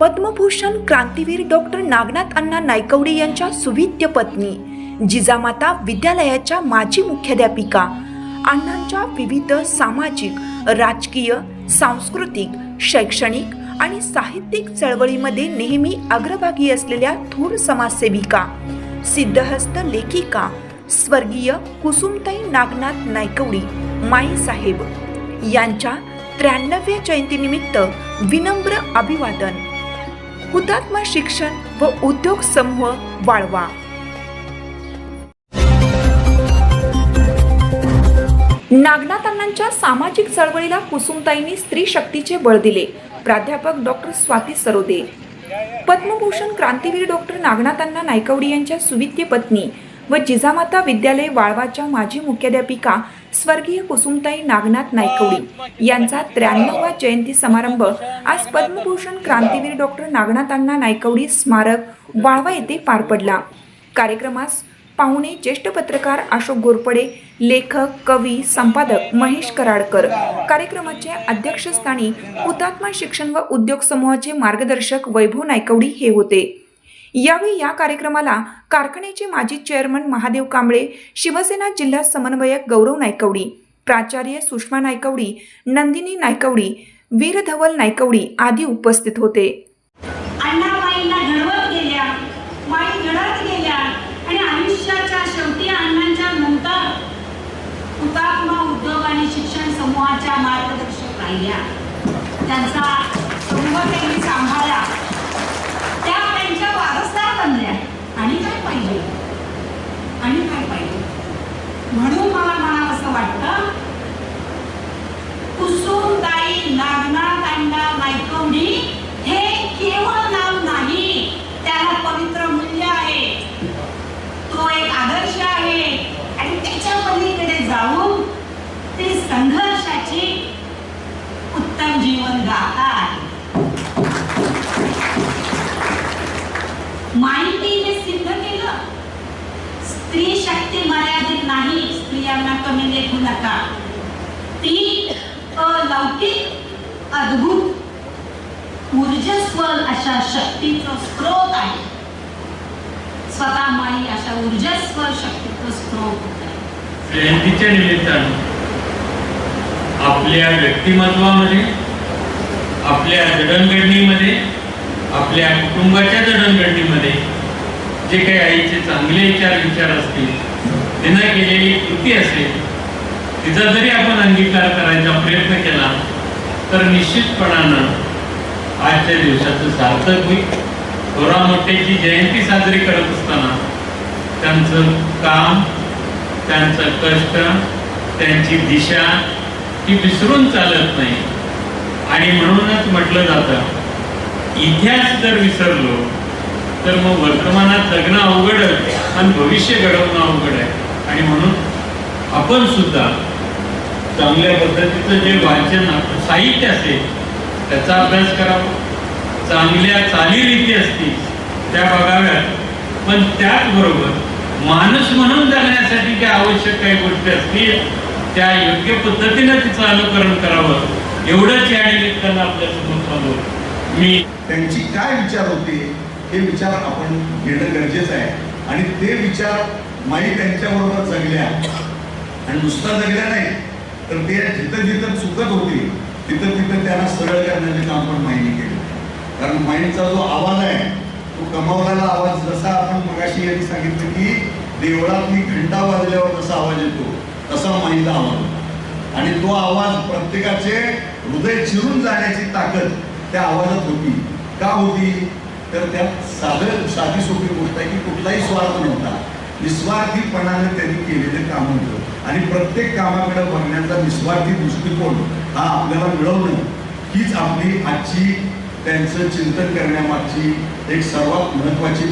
पद्मभूषण क्रांतीवीर डॉक्टर नागनाथ अण्णा नायकवडे यांच्या सुविद्य पत्नी जिजामाता विद्यालयाच्या माजी मुख्याध्यापिका अण्णांच्या विविध सामाजिक राजकीय सांस्कृतिक शैक्षणिक आणि साहित्यिक चळवळीमध्ये नेहमी अग्रभागी असलेल्या थोर समाजसेविका सिद्धहस्त लेखिका स्वर्गीय कुसुमताई नागनाथ नायकवडी माईसाहेब यांच्या त्र्याण्णव्या जयंतीनिमित्त विनम्र अभिवादन. हुतात्मा शिक्षण व उद्योग समूह वाळवा. नागनाथांच्या सामाजिक चळवळीला कुसुमताईंनी स्त्री शक्तीचे बळ दिले. प्राध्यापक डॉक्टर स्वाती सरोदे. पद्मभूषण क्रांतीवीर डॉक्टर नागनाथांना नायकवडी यांच्या सुविद्य पत्नी व जिजामाता विद्यालय वाळवाच्या माजी मुख्याध्यापिका स्वर्गीय कुसुमताई नागनाथ नायकवडी यांचा त्र्याण्णवा जयंती समारंभ आज पद्मभूषण क्रांतीवीर डॉक्टर नागनाथांना नायकवडी स्मारक वाळवा येथे पार पडला. कार्यक्रमास पाहुणे ज्येष्ठ पत्रकार अशोक घोरपडे लेखक कवी संपादक महेश कराडकर कार्यक्रमाच्या अध्यक्षस्थानी हुतात्मा शिक्षण व उद्योग समूहाचे मार्गदर्शक वैभव नायकवडी हे होते. यावेळी या कार्यक्रमाला कारखान्याचे माजी चेअरमन महादेव कांबळे शिवसेना जिल्हा समन्वयक गौरव नायकवडी प्राचार्य सुषमा नायकवडी नंदिनी नायकवडी वीरधवल नायकवडी आदी उपस्थित होते. शिक्षण समूहाच्या मार्गदर्शक राहिल्या. त्यांचा समूह त्यांनी सांभाळला त्या त्यांच्या वारसदार बनल्या आणि काय पाहिजे आणि काय पाहिजे म्हणून मला म्हणावंसं वाटतं कुसुमताई नागनाथ अण्णा नायकवडी हे केवळ नाव नाही त्याला पवित्र मूल्य आहे तो एक आदर्श आहे आणि त्याच्या पलीकडे जाऊन ते संघर्षाची उत्तम जीवन गाथा आहे माहितीने सिद्ध केलं स्त्री शक्ती मर्यादित त्यांना कमी लेखू नका. ती अलौकिक अद्भुत ऊर्जस्वल अशा शक्तीचा स्रोत आहे. स्वतः माई अशा ऊर्जस्वल शक्तीचा स्रोत जयंतीच्या निमित्तानं आपल्या व्यक्तिमत्वामध्ये आपल्या जडणघडणीमध्ये आपल्या कुटुंबाच्या जडणघडणीमध्ये जे काही आईचे चांगले विचार विचार असतील तिनं केलेली कृती असेल तिचा जरी आपण अंगीकार करायचा प्रयत्न केला तर निश्चितपणानं आजच्या दिवसाचं सार्थक होईल. थोरा मोठ्याची जयंती साजरी करत असताना त्यांचं काम त्यांचं कष्ट त्यांची दिशा ही विसरून चालत नाही. आणि म्हणूनच म्हटलं जातं इतिहास जर विसरलो तर मग वर्तमानात जगणं अवघड आहे आणि भविष्य घडवणं अवघड आहे. आणि म्हणून आपण सुद्धा चांगल्या पद्धतीचं जे वाचन साहित्य असेल त्याचा अभ्यास करावा चांगल्या चालीरीती असतील त्या बघाव्यात पण त्याचबरोबर माणूस म्हणून जाण्यासाठी ज्या आवश्यक काही गोष्टी असतील त्या योग्य पद्धतीने तिचं अनुकरण करावं. एवढंच या निमित्तानं आपल्यासमोर चालू मी त्यांची काय विचार होते हे विचार आपण घेणं गरजेचं आहे. आणि ते विचार माई त्यांच्याबरोबर जगल्या. आणि नुसता जगल्या नाही तर ते जिथं जिथं चुकत होती तिथं तिथं त्यांना सरळ करण्याचे काम पण माईने केलं. कारण माईचा जो आवाज आहे तो कमावलेला आवाज जसा आपण मगाशी यांनी सांगितलं की देवळातली घंटा वाजल्यावर जसा आवाज येतो तसा माईचा आवाज होता. आणि तो आवाज प्रत्येकाचे हृदय चिरून जाण्याची ताकद त्या आवाजात होती. का होती? तर त्यात साधं साधी सोपी गोष्ट आहे की कुठलाही स्वार्थ नव्हता. निस्वार्थीपणाने त्यांनी केलेले काम होतं. आणि प्रत्येक कामाकडे बघण्याचा निस्वार्थी दृष्टिकोन हा आपल्याला मिळवणं हीच आपली आजची त्यांचं चिंतन करण्यामागची एक सर्वात महत्वाची